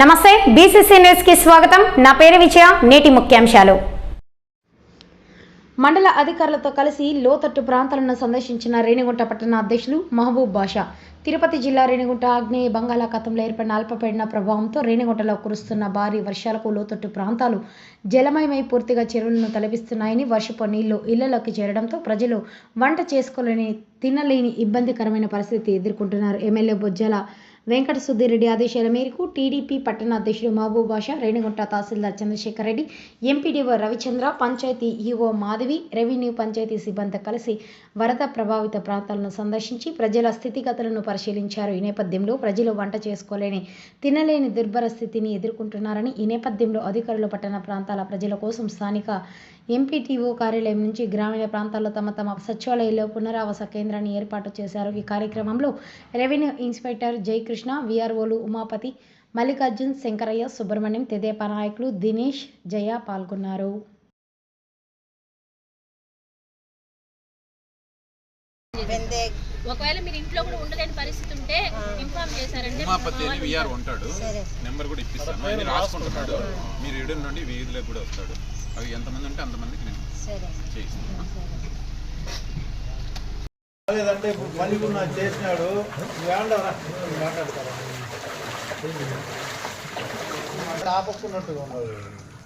నమస్తే బీసీసీ న్యూస్కి స్వాగతం. నా పేరు విజయ నేటి ముఖ్యాంశాలు. మండల అధికారులతో కలిసి లోతట్టు ప్రాంతాలను సందర్శించిన రేణిగుంట పట్టణ అధ్యక్షులు మహబూబ్ బాషా. తిరుపతి జిల్లా రేణిగుంట ఆగ్నేయ బంగాళాఖాతంలో ఏర్పడిన అల్పపీడన ప్రభావంతో రేణిగుంటలో కురుస్తున్న భారీ వర్షాలకు లోతట్టు ప్రాంతాలు జలమయమై పూర్తిగా చెరువులను తలపిస్తున్నాయని వర్షపు నీళ్ళు ఇళ్ళలోకి చేరడంతో ప్రజలు వంట చేసుకోలేని తినలేని ఇబ్బందికరమైన పరిస్థితి ఎదుర్కొంటున్నారు. ఎమ్మెల్యే బొజ్జల వెంకట సుద్దిరెడ్డి ఆదేశాల మేరకు టీడీపీ పట్టణ అధ్యక్షుడు Mahaboob Basha Renigunta tahsildar Chandrasekhar Reddy MPDO Ravichandra panchayat EO Madhavi revenue panchayat సిబ్బంది కలిసి వరద ప్రభావిత ప్రాంతాలను సందర్శించి ప్రజల స్థితిగతులను పరిశీలించారు. ఈ నేపథ్యంలో ప్రజలు వంట చేసుకోలేని తినలేని దుర్భర స్థితిని ఎదుర్కొంటున్నారని ఈ నేపథ్యంలో అధికారులు పట్టణ ప్రాంతాల ప్రజల కోసం స్థానిక ఎంపీటీఓ కార్యాలయం నుంచి గ్రామీణ ప్రాంతాల్లో తమ తమ సచివాలయంలో పునరావాస కేంద్రాన్ని ఏర్పాటు చేశారు. ఈ కార్యక్రమంలో రెవెన్యూ ఇన్స్పెక్టర్ జయకృష్ణ విఆర్ఓలు ఉమాపతి మల్లికార్జున్ శంకరయ్య సుబ్రహ్మణ్యం తెదేపా నాయకులు దినేష్ జయ పాల్గొన్నారు. ఒకవేళ మీరు ఇంట్లో కూడా ఉండలేని పరిస్థితి ఉంటే ఇన్ఫార్మ్ చేశారంటే ఉమాపతి అని విఆర్ ఉంటాడు. నెంబర్ కూడా ఇప్పిస్తాను. ఆయన రాసుకుంటున్నాడు మీరు నుండి వీధిలోకి కూడా వస్తాడు. అవి ఎంతమంది ఉంటే అంతమందికి నేను సరే. చేయిస్తాను. అంటే ఇప్పుడు పని కూడా చేసినాడు వేండవరా మాట్లాడతారా? అక్కడ ఆపక్కున్నట్టుగా ఉన్నారు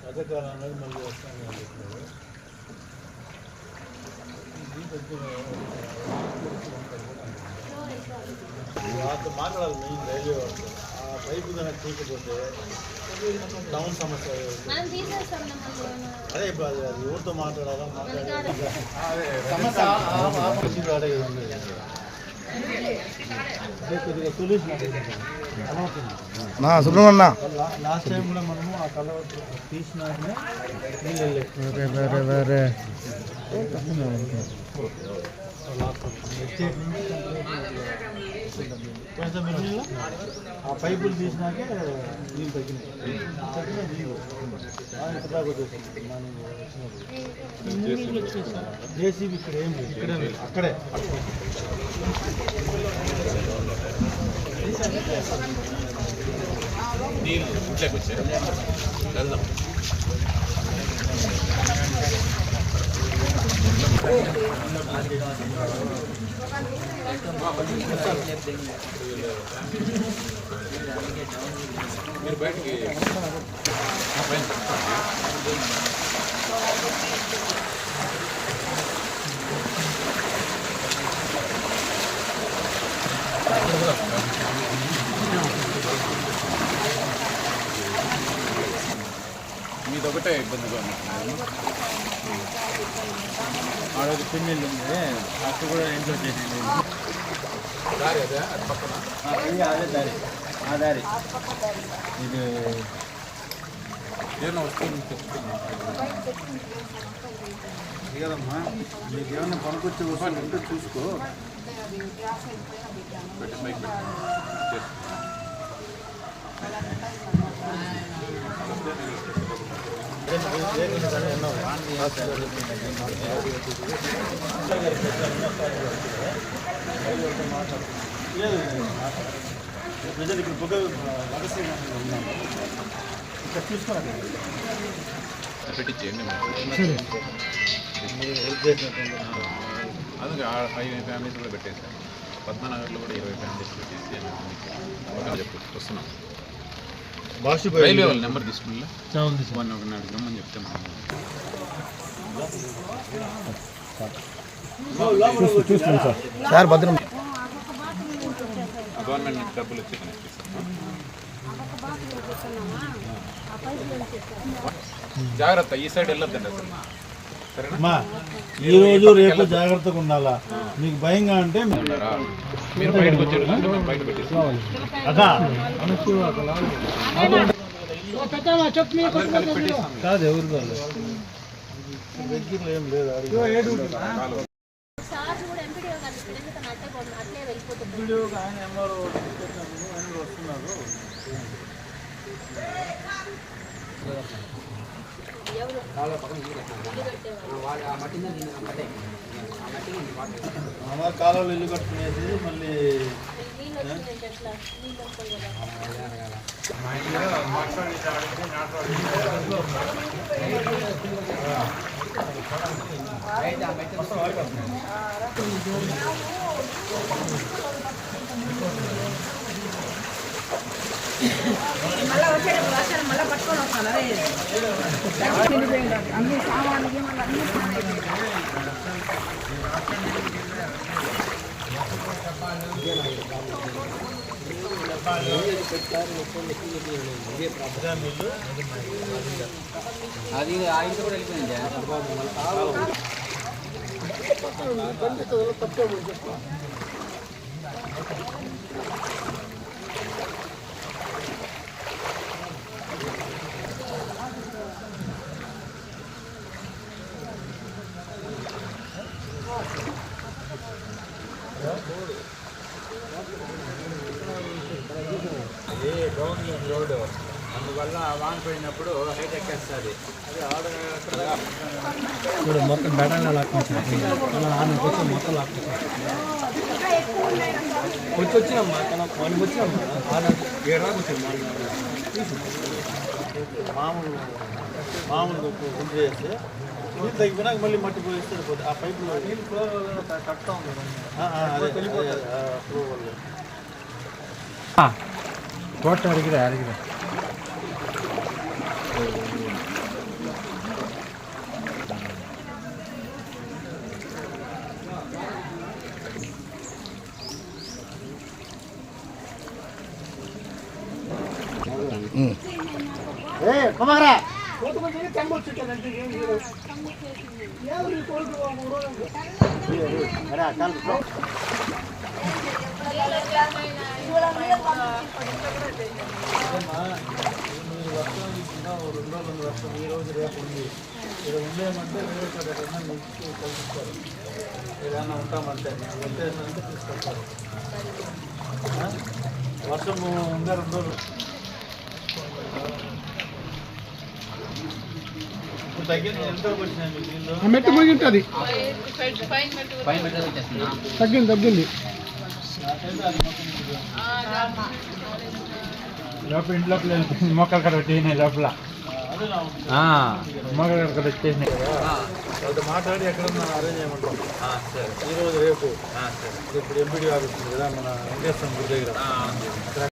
అధికారం అనేది మళ్ళీ వస్తాను అని చెప్పినాడు. వాళ్ళతో మాట్లాడాలి మెయిన్ రైల్వే వాళ్ళతో ఆ పైపు కనుక తీయకపోతే డౌన్ సమస్య మనం తీసేస్తాం మిమ్మల్ని. అదే ఇప్పుడు అది అది ఎవరితో మాట్లాడాలా మాట్లాడాలి సమస్య ఆపోజిట్ వాడే కదా ఉండేది. అదే కొద్దిగా సొల్యూషన్ నా సుబ్రహ్మణ్య లాస్ట్ టైం కూడా మనము ఆ కలవట్టు తీసినాకనే నీళ్ళు వెళ్ళేది. వేరే వేరే లాస్ట్ కొంచెం నీళ్ళు ఆ పైపులు తీసినాకే నీళ్ళు తగ్గినాయి. తగ్గిన నీళ్ళు. వచ్చేసింది వచ్చినప్పుడు జేసీబీ ఇక్కడ ఏం ఇక్కడే. అక్కడే. నీళ్ళు ఇంట్లోకి వచ్చారు వెళ్దాం. మీరు బయటికి మీదొకటే ఇబ్బందిగా ఉంది. ఆడొక పిన్నెల్లు ఉంది. అక్కడ కూడా ఇంట్లో చేసింది. దారి అదే అది దారి. ఆ దారి. ఇది ఏదైనా తెచ్చుకున్నాం కదమ్మా నీకు ఏమైనా పనికొచ్చే ఉంటే చూసుకో. పెట్టి బైక్ పెట్టి. ప్రజలు ఇక్కడ బుగ్గ రహస్యంగా ఇక్కడ చూసుకోవాలి పెట్టించేయండి మీరు అందుకే ఐదు ఫ్యామిలీస్ కూడా పెట్టేశారు పద్మనగర్లో కూడా ఇరవై ఫ్యామిలీస్ పెట్టేసి ఒక చెప్పు వస్తున్నాం రైల్వే వాళ్ళ నెంబర్ తీసుకున్నా. వన్ ఒక నాడు రమ్మని చెప్తే మనం సార్ భద్రం. గవర్నమెంట్ డబ్బులు వచ్చి కనెక్ట్ చేస్తాం జాగ్రత్త ఈ సైడ్ వెళ్ళొద్దండి అసలు. అమ్మా ఈ రోజు రేపు జాగ్రత్తగా ఉండాలా? మీకు భయంగా అంటే? మీరు బయటకు వచ్చారు కదా, మేము బయట పెట్టేస్తాం అదా అందరు కలిపి పెట్టేస్తాం కాదు. ఎవరు కాదు దగ్గరలో ఏం లేదు కాలువ. సార్ కూడా ఎంపీడీఓ గారు ఇక్కడ ఎందుకని అట్టే పోతున్నారు? అట్లే వెళ్ళిపోతున్నారు వీడియో ఆయన ఎంఆర్ఓ ఆయన వస్తున్నారు ఎవరు ఇల్లు అందువల్ల వాన పోయినప్పుడు హైట్ ఎక్కేస్తుంది. అది ఆడ మొత్తం బెడల్లా లాక్కొచ్చింది. అలా ఆమె వచ్చి మొత్తం లాక్కొచ్చింది. వచ్చి వచ్చినమ్మా తన వాళ్ళు వచ్చినమ్మా ఆడ ఏడు వచ్చింది మామూలు మామూలు గుంపు చేస్తే నీళ్ళు మళ్ళీ మట్టి పోయిస్తే పోతే ఆ పైపులో నీళ్ళు ఫ్లో కట్టా ఉంది అదే కోట అడిగిరా అడిగిరా. కుమారా కలుపు వర్షం ఈ రోజు రేపు ఉంది. ఇక్కడ ఉండేమంటే వేరే ఎక్కడన్నా మీకు కల్పిస్తారు. ఏదైనా ఉంటామంటే వచ్చేసినంటే తీసుకొస్తారు. ఆ? వర్షం ఉండే రెండు రోజులు? మెట్టు ముగి ఉంటుంది. తగ్గింది తగ్గింది. లోపల ఇంట్లోపల మొక్కలు కడ లోపల. అదే నా మొక్కలు కడ వచ్చేసినాయి వాళ్ళతో మాట్లాడి ఎక్కడన్నా అరేంజ్ చేయమంటాం. ఈ రోజు రేపు ఇప్పుడు ఎంపీడీ ఆఫీస్ కదా మన వెంకటేశ్వరం గుడి దగ్గర. అక్కడ